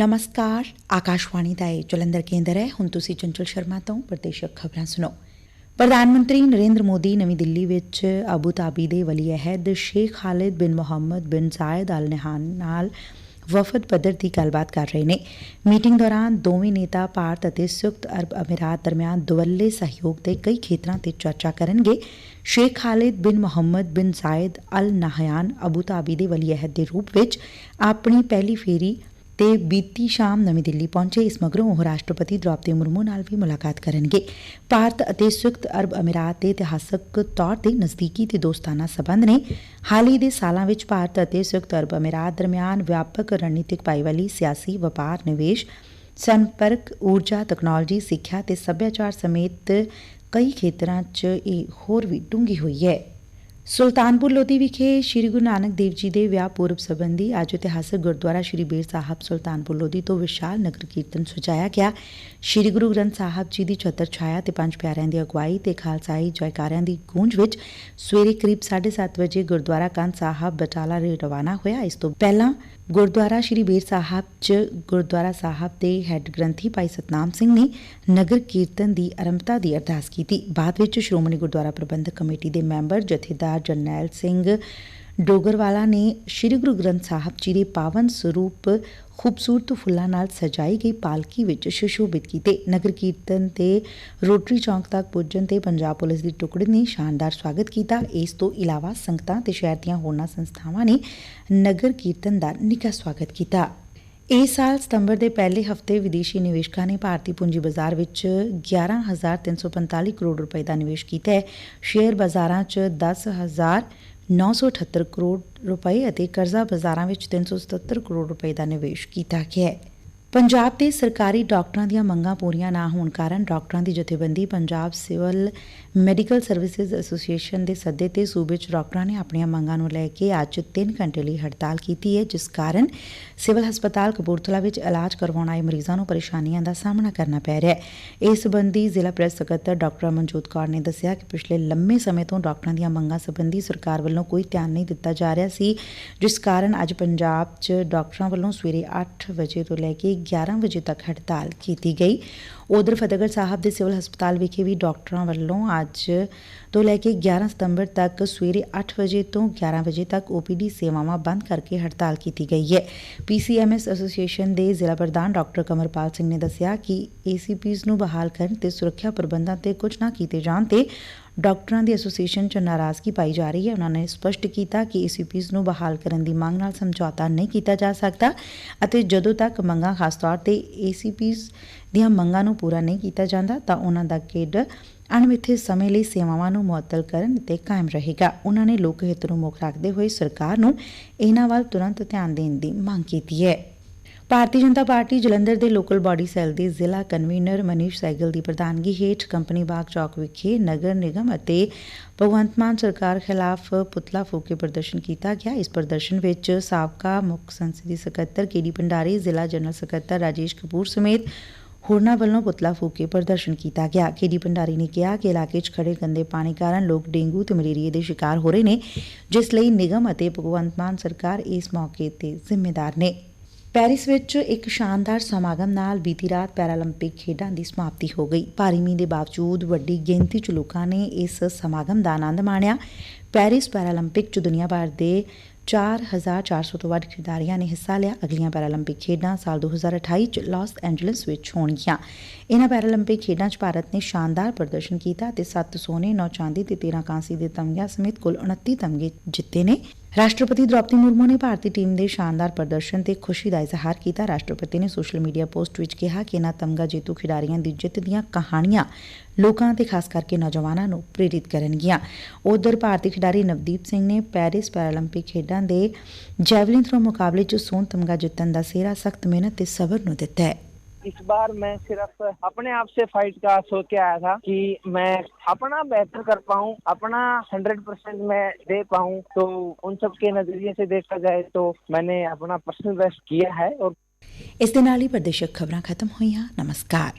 ਨਮਸਕਾਰ ਆਕਾਸ਼ਵਾਣੀ ਦਾ ਇਹ ਜਲੰਧਰ ਕੇਂਦਰ ਹੈ ਹੁਣ ਤੁਸੀਂ ਚੰਚਲ ਸ਼ਰਮਾ ਤੋਂ ਪ੍ਰਦੇਸ਼ਕ ਖਬਰਾਂ ਸੁਣੋ ਪ੍ਰਧਾਨ ਮੰਤਰੀ ਨਰਿੰਦਰ ਮੋਦੀ ਨਵੀਂ ਦਿੱਲੀ ਵਿੱਚ ਅਬੂ ਧਾਬੀ ਦੇ ਵਲੀ ਅਹਿਦ ਸ਼ੇਖ ਖਾਲਿਦ ਬਿਨ ਮੁਹੰਮਦ ਬਿਨ ਜ਼ਾਇਦ ਅਲ ਨਹਾਨ ਨਾਲ ਵਫਦ ਪੱਧਰ ਦੀ ਗੱਲਬਾਤ ਕਰ ਰਹੇ ਨੇ ਮੀਟਿੰਗ ਦੌਰਾਨ ਦੋਵੇਂ ਨੇਤਾ ਭਾਰਤ ਅਤੇ ਸੰਯੁਕਤ ਅਰਬ ਅਮੀਰਾਤ ਦਰਮਿਆਨ ਦੁਵੱਲੇ ਸਹਿਯੋਗ ਦੇ ਕਈ ਖੇਤਰਾਂ ਤੇ ਚਰਚਾ ਕਰਨਗੇ ਸ਼ੇਖ ਖਾਲਿਦ ਬਿਨ ਮੁਹੰਮਦ ਬਿਨ ਜ਼ਾਇਦ ਅਲ ਨਹਯਾਨ ਅਬੂ ਧਾਬੀ ਦੇ ਵਲੀ ਅਹਿਦ ਦੇ ਰੂਪ ਵਿੱਚ ਆਪਣੀ ਪਹਿਲੀ ਫੇਰੀ ਤੇ ਬੀਤੀ ਸ਼ਾਮ ਨਵੀਂ ਦਿੱਲੀ ਪਹੁੰਚੇ, ਇਸ ਮਗਰੋਂ ਉਹ ਰਾਸ਼ਟਰਪਤੀ ਦ੍ਰੋਪਦੀ ਮੁਰਮੂ ਨਾਲ ਵੀ ਮੁਲਾਕਾਤ ਕਰਨਗੇ। ਭਾਰਤ ਅਤੇ ਸੰਯੁਕਤ ਅਰਬ ਅਮੀਰਾਤ ਦੇ ਇਤਿਹਾਸਕ ਤੌਰ ਤੇ ਨਜ਼ਦੀਕੀ ਤੇ ਦੋਸਤਾਨਾ ਸਬੰਧ ਨੇ ਹਾਲ ਹੀ ਦੇ ਸਾਲਾਂ ਵਿੱਚ ਭਾਰਤ ਅਤੇ ਸੰਯੁਕਤ ਅਰਬ ਅਮੀਰਾਤ ਦਰਮਿਆਨ ਵਿਆਪਕ ਰਣਨੀਤਿਕ ਭਾਈਵਾਲੀ ਸਿਆਸੀ ਵਪਾਰ, ਨਿਵੇਸ਼, ਸੰਪਰਕ, ਊਰਜਾ, ਤਕਨਾਲੋਜੀ, ਸਿੱਖਿਆ ਤੇ ਸੱਭਿਆਚਾਰ ਸਮੇਤ ਕਈ ਖੇਤਰਾਂ 'ਚ ਇਹ ਹੋਰ ਵੀ ਡੂੰਘੀ ਹੋਈ ਹੈ। ਸੁਲਤਾਨਪੁਰ ਲੋਧੀ ਵਿਖੇ ਸ੍ਰੀ ਗੁਰੂ ਨਾਨਕ ਦੇਵ ਜੀ ਦੇ ਵਿਆਹ ਪੁਰਬ ਸੰਬੰਧੀ ਅੱਜ ਇਤਿਹਾਸਕ ਗੁਰਦੁਆਰਾ ਸ੍ਰੀ ਬੇਰ ਸਾਹਿਬ ਸੁਲਤਾਨਪੁਰ ਲੋਧੀ ਤੋਂ ਵਿਸ਼ਾਲ ਨਗਰ ਕੀਰਤਨ ਸਜਾਇਆ ਗਿਆ। ਸ੍ਰੀ ਗੁਰੂ ਗ੍ਰੰਥ ਸਾਹਿਬ ਜੀ ਦੀ ਛਤਰ ਛਾਇਆ ਤੇ ਪੰਜ ਪਿਆਰਿਆਂ ਦੀ ਅਗਵਾਈ ਤੇ ਖਾਲਸਾਈ ਜੈਕਾਰਿਆਂ ਦੀ ਗੂੰਜ ਵਿੱਚ ਸਵੇਰੇ ਕਰੀਬ 7:30 ਵਜੇ ਗੁਰਦੁਆਰਾ ਕੰਨ ਸਾਹਿਬ ਬਟਾਲਾ ਲਈ ਰਵਾਨਾ ਹੋਇਆ। ਇਸ ਤੋਂ ਪਹਿਲਾਂ ਗੁਰਦੁਆਰਾ ਸ੍ਰੀ ਬੇਰ ਸਾਹਿਬ 'ਚ ਗੁਰਦੁਆਰਾ ਸਾਹਿਬ ਦੇ ਹੈੱਡ ਗ੍ਰੰਥੀ ਭਾਈ ਸਤਨਾਮ ਸਿੰਘ ਨੇ ਨਗਰ ਕੀਰਤਨ ਦੀ ਆਰੰਭਤਾ ਦੀ ਅਰਦਾਸ ਕੀਤੀ। ਬਾਅਦ ਵਿੱਚ ਸ਼੍ਰੋਮਣੀ ਗੁਰਦੁਆਰਾ ਪ੍ਰਬੰਧਕ ਕਮੇਟੀ ਦੇ ਮੈਂਬਰ ਜਥੇਦਾਰ ਜਰਨੈਲ ਸਿੰਘ ਡੋਗਰਵਾਲਾ ਨੇ ਸ੍ਰੀ ਗੁਰੂ ਗ੍ਰੰਥ ਸਾਹਿਬ ਜੀ ਦੇ ਪਾਵਨ ਸਰੂਪ ਖੂਬਸੂਰਤ ਫੁੱਲਾਂ ਨਾਲ ਸਜਾਈ ਗਈ ਪਾਲਕੀ ਵਿੱਚ ਸੁਸ਼ੋਭਿਤ ਕੀਤੇ। ਨਗਰ ਕੀਰਤਨ ਤੇ ਰੋਟਰੀ ਚੌਂਕ ਤੱਕ ਪੁੱਜਣ ਤੇ ਪੰਜਾਬ ਪੁਲਿਸ ਦੀ ਟੁਕੜੀ ਨੇ ਸ਼ਾਨਦਾਰ ਸਵਾਗਤ ਕੀਤਾ। ਇਸ ਤੋਂ ਇਲਾਵਾ ਸੰਗਤਾਂ ਤੇ ਸ਼ਹਿਰ ਦੀਆਂ ਹੋਰਨਾਂ ਸੰਸਥਾਵਾਂ ਨੇ ਨਗਰ ਕੀਰਤਨ ਦਾ ਨਿੱਘਾ ਸਵਾਗਤ ਕੀਤਾ। ਇਸ ਸਾਲ ਸਤੰਬਰ ਦੇ ਪਹਿਲੇ ਹਫ਼ਤੇ ਵਿਦੇਸ਼ੀ ਨਿਵੇਸ਼ਕਾਂ ਨੇ ਭਾਰਤੀ ਪੂੰਜੀ ਬਾਜ਼ਾਰ ਵਿੱਚ 11345 ਕਰੋੜ ਰੁਪਏ ਦਾ ਨਿਵੇਸ਼ ਕੀਤਾ ਹੈ। ਸ਼ੇਅਰ ਬਾਜ਼ਾਰਾਂ 'ਚ 10978 ਕਰੋੜ ਰੁਪਏ ਅਤੇ ਕਰਜ਼ਾ ਬਾਜ਼ਾਰਾਂ ਵਿੱਚ 377 ਕਰੋੜ ਰੁਪਏ ਦਾ ਨਿਵੇਸ਼ ਕੀਤਾ ਗਿਆ ਹੈ। ਪੰਜਾਬ ਦੇ ਸਰਕਾਰੀ ਡਾਕਟਰਾਂ ਦੀਆਂ ਮੰਗਾਂ ਪੂਰੀਆਂ ਨਾ ਹੋਣ ਕਾਰਨ ਡਾਕਟਰਾਂ ਦੀ ਜਥੇਬੰਦੀ Punjab civil medical services association ਦੇ ਸੱਦੇ ਤੇ ਸੂਬੇ 'ਚ ਡਾਕਟਰਾਂ ਨੇ ਆਪਣੀਆਂ ਮੰਗਾਂ ਨੂੰ ਲੈ ਕੇ ਅੱਜ 3 ਘੰਟੇ ਲਈ ਹੜਤਾਲ ਕੀਤੀ ਹੈ, ਜਿਸ ਕਾਰਨ ਸਿਵਲ ਹਸਪਤਾਲ ਕਪੂਰਥਲਾ ਵਿੱਚ ਇਲਾਜ ਕਰਵਾਉਣ ਆਏ ਮਰੀਜ਼ਾਂ ਨੂੰ ਪਰੇਸ਼ਾਨੀਆਂ ਦਾ ਸਾਹਮਣਾ ਕਰਨਾ ਪੈ ਰਿਹਾ ਹੈ। ਇਸ ਸੰਬੰਧੀ ਜ਼ਿਲ੍ਹਾ ਪ੍ਰੈਸ ਸਕੱਤਰ ਡਾਕਟਰ ਮਨਜੋਤ ਕੌਰ ਨੇ ਦੱਸਿਆ ਕਿ ਪਿਛਲੇ ਲੰਮੇ ਸਮੇਂ ਤੋਂ ਡਾਕਟਰਾਂ ਦੀਆਂ ਮੰਗਾਂ ਸੰਬੰਧੀ ਸਰਕਾਰ ਵੱਲੋਂ ਕੋਈ ਧਿਆਨ ਨਹੀਂ ਦਿੱਤਾ ਜਾ ਰਿਹਾ ਸੀ, ਜਿਸ ਕਾਰਨ ਅੱਜ ਪੰਜਾਬ 'ਚ ਡਾਕਟਰਾਂ ਵੱਲੋਂ ਸਵੇਰੇ 8 ਵਜੇ ਤੋਂ ਲੈ ਕੇ 11 ਵਜੇ ਤੱਕ ਹੜਤਾਲ ਕੀਤੀ ਗਈ। ਉਧਰ ਫਤਿਹਗੜ੍ਹ ਸਾਹਿਬ ਦੇ ਸਿਵਲ ਹਸਪਤਾਲ ਵਿਖੇ ਵੀ ਡਾਕਟਰਾਂ ਵੱਲੋਂ ਅੱਜ ਤੋਂ ਲੈ ਕੇ 11 ਸਤੰਬਰ ਤੱਕ ਸਵੇਰੇ 8 ਵਜੇ ਤੋਂ 11 ਵਜੇ ਤੱਕ ਓਪੀਡੀ ਸੇਵਾਵਾਂ ਬੰਦ ਕਰਕੇ ਹੜਤਾਲ ਕੀਤੀ ਗਈ ਹੈ। ਪੀਸੀਐਮਐਸ ਐਸੋਸੀਏਸ਼ਨ ਦੇ ਜ਼ਿਲ੍ਹਾ ਪ੍ਰਧਾਨ ਡਾਕਟਰ ਕਮਰਪਾਲ ਸਿੰਘ ਨੇ ਦੱਸਿਆ ਕਿ ਏਸੀਪੀਜ਼ ਨੂੰ ਬਹਾਲ ਕਰਨ ਤੇ ਸੁਰੱਖਿਆ ਪ੍ਰਬੰਧਾਂ ਤੇ ਕੁਝ ਨਾ ਕੀਤੇ ਜਾਣ ਤੇ ਡਾਕਟਰਾਂ ਦੀ ਐਸੋਸੀਏਸ਼ਨ 'ਚ ਨਾਰਾਜ਼ਗੀ ਪਾਈ ਜਾ ਰਹੀ ਹੈ। ਉਹਨਾਂ ਨੇ ਸਪਸ਼ਟ ਕੀਤਾ ਕਿ ਏਸੀਪੀਜ਼ ਨੂੰ ਬਹਾਲ ਕਰਨ ਦੀ ਮੰਗ ਨਾਲ ਸਮਝੌਤਾ ਨਹੀਂ ਕੀਤਾ ਜਾ ਸਕਦਾ ਅਤੇ ਜਦੋਂ ਤੱਕ ਮੰਗਾਂ ਖਾਸ ਤੌਰ ਤੇ ਏਸੀਪੀਜ਼ ਦੀਆਂ ਮੰਗਾਂ ਨੂੰ ਪੂਰਾ ਨਹੀਂ ਕੀਤਾ ਜਾਂਦਾ, ਤਾਂ ਉਹਨਾਂ ਦਾ ਕੇਡਰ ਅਣਮਿੱਥੇ ਸਮੇਂ ਲਈ ਸੇਵਾਵਾਂ ਨੂੰ ਮੁਅੱਤਲ ਕਰਨ ਤੇ ਕਾਇਮ ਰਹੇਗਾ। ਉਹਨਾਂ ਨੇ ਲੋਕ ਹਿੱਤ ਨੂੰ ਮੁੱਖ ਰੱਖਦੇ ਹੋਏ ਸਰਕਾਰ ਨੂੰ ਇਹਨਾਂ ਵੱਲ ਤੁਰੰਤ ਧਿਆਨ ਦੇਣ ਦੀ ਮੰਗ ਕੀਤੀ ਹੈ। ਭਾਰਤੀ ਜਨਤਾ ਪਾਰਟੀ ਜਲੰਧਰ ਦੇ ਲੋਕਲ ਬਾਡੀ ਸੈੱਲ ਦੇ ਜ਼ਿਲ੍ਹਾ ਕਨਵੀਨਰ ਮਨੀਸ਼ ਸੈਗਲ ਦੀ ਪ੍ਰਧਾਨਗੀ ਹੇਠ ਕੰਪਨੀ ਬਾਗ ਚੌਕ ਵਿਖੇ ਨਗਰ ਨਿਗਮ ਅਤੇ ਭਗਵੰਤ ਮਾਨ ਸਰਕਾਰ ਖਿਲਾਫ ਪੁਤਲਾ ਫੂਕੇ ਪ੍ਰਦਰਸ਼ਨ ਕੀਤਾ ਗਿਆ। ਇਸ ਪ੍ਰਦਰਸ਼ਨ ਵਿੱਚ ਸਾਬਕਾ ਮੁੱਖ ਸੰਸਦੀ ਸਕੱਤਰ ਕੇਡੀ ਭੰਡਾਰੀ, ਜ਼ਿਲ੍ਹਾ ਜਨਰਲ ਸਕੱਤਰ ਰਾਜੇਸ਼ ਕਪੂਰ ਸਮੇਤ ਹੋਰਨਾਂ ਵੱਲੋਂ ਪੁਤਲਾ ਫੂਕੇ ਪ੍ਰਦਰਸ਼ਨ ਕੀਤਾ ਗਿਆ। ਕੇਡੀ ਭੰਡਾਰੀ ਨੇ ਕਿਹਾ ਕਿ ਇਲਾਕੇ 'ਚ ਖੜੇ ਗੰਦੇ ਪਾਣੀ ਕਾਰਨ ਲੋਕ ਡੇਂਗੂ ਤੇ ਮਲੇਰੀਆ ਦੇ ਸ਼ਿਕਾਰ ਹੋ ਰਹੇ ਨੇ, ਜਿਸ ਲਈ ਨਿਗਮ ਅਤੇ ਭਗਵੰਤ ਮਾਨ ਸਰਕਾਰ ਇਸ ਮੌਕੇ ਤੇ ਜ਼ਿੰਮੇਦਾਰ ਨੇ। ਪੈਰਿਸ ਵਿੱਚ ਇੱਕ ਸ਼ਾਨਦਾਰ ਸਮਾਗਮ ਨਾਲ ਬੀਤੀ ਰਾਤ ਪੈਰਾਲੰਪਿਕ ਖੇਡਾਂ ਦੀ ਸਮਾਪਤੀ ਹੋ ਗਈ। ਭਾਰੀ ਮੀਂਹ ਦੇ ਬਾਵਜੂਦ ਵੱਡੀ ਗਿਣਤੀ 'ਚ ਲੋਕਾਂ ਨੇ ਇਸ ਸਮਾਗਮ ਦਾ ਆਨੰਦ ਮਾਣਿਆ। ਪੈਰਿਸ ਪੈਰਾਲੰਪਿਕ 'ਚ ਦੁਨੀਆ ਭਰ ਦੇ 4400 ਤੋਂ ਵੱਧ ਖਿਡਾਰੀਆਂ ਨੇ ਹਿੱਸਾ ਲਿਆ। ਅਗਲੀਆਂ ਪੈਰਾਲੰਪਿਕ ਖੇਡਾਂ ਸਾਲ 2028 ਚ ਲਾਸ ਐਂਜਲਸ ਵਿੱਚ ਹੋਣਗੀਆਂ। ਇਹਨਾਂ ਪੈਰਾਲੰਪਿਕ ਖੇਡਾਂ 'ਚ ਭਾਰਤ ਨੇ ਸ਼ਾਨਦਾਰ ਪ੍ਰਦਰਸ਼ਨ ਕੀਤਾ ਤੇ 7 ਸੋਨੇ 9 ਚਾਂਦੀ ਤੇ 13 ਕਾਂਸੀ ਦੇ ਤਮਗਿਆਂ ਸਮੇਤ ਕੁੱਲ 29 ਤਮਗੇ ਜਿੱਤੇ ਨੇ। ਰਾਸ਼ਟਰਪਤੀ ਦ੍ਰੌਪਦੀ ਮੁਰਮੂ ਨੇ ਭਾਰਤੀ ਟੀਮ ਦੇ ਸ਼ਾਨਦਾਰ ਪ੍ਰਦਰਸ਼ਨ ਤੇ ਖੁਸ਼ੀ ਦਾ ਇਜ਼ਹਾਰ ਕੀਤਾ। ਰਾਸ਼ਟਰਪਤੀ ਨੇ ਸੋਸ਼ਲ ਮੀਡੀਆ ਪੋਸਟ ਵਿੱਚ ਕਿਹਾ ਕਿ ਇਹਨਾਂ ਤਮਗਾ ਜੇਤੂ ਖਿਡਾਰੀਆਂ ਦੀ ਜਿੱਤ ਦੀਆਂ ਕਹਾਣੀਆਂ ਲੋਕਾਂ ਤੇ ਖਾਸ ਕਰਕੇ ਨੌਜਵਾਨਾਂ ਨੂੰ ਪ੍ਰੇਰਿਤ ਕਰਨਗੀਆਂ। ਉਧਰ ਭਾਰਤੀ ਖਿਡਾਰੀ ਨਵਦੀਪ ਸਿੰਘ ਨੇ ਪੈਰਿਸ ਪੈਰਾਲੰਪਿਕ ਖੇਡਾਂ ਦੇ ਜੈਵਲਿਨ ਥਰੋ ਮੁਕਾਬਲੇ 'ਚ ਸੋਨ ਤਮਗਾ ਜਿੱਤਣ ਦਾ ਸਿਹਰਾ, ਸਖਤ ਮਿਹਨਤ ਤੇ ਸਬਰ ਨੂੰ ਦਿੱਤਾ ਹੈ। इस बार मैं सिर्फ़ अपने आप से फाइट का सोच के आया था कि मैं अपना बेहतर कर पाऊँ, अपना हंड्रेड परसेंट मैं दे पाऊँ। तो उन सब के नज़रिए से देखा जाए तो मैंने अपना पर्सनल बेस्ट किया है और इस दिन आली प्रदेशक खबर खत्म हुई नमस्कार।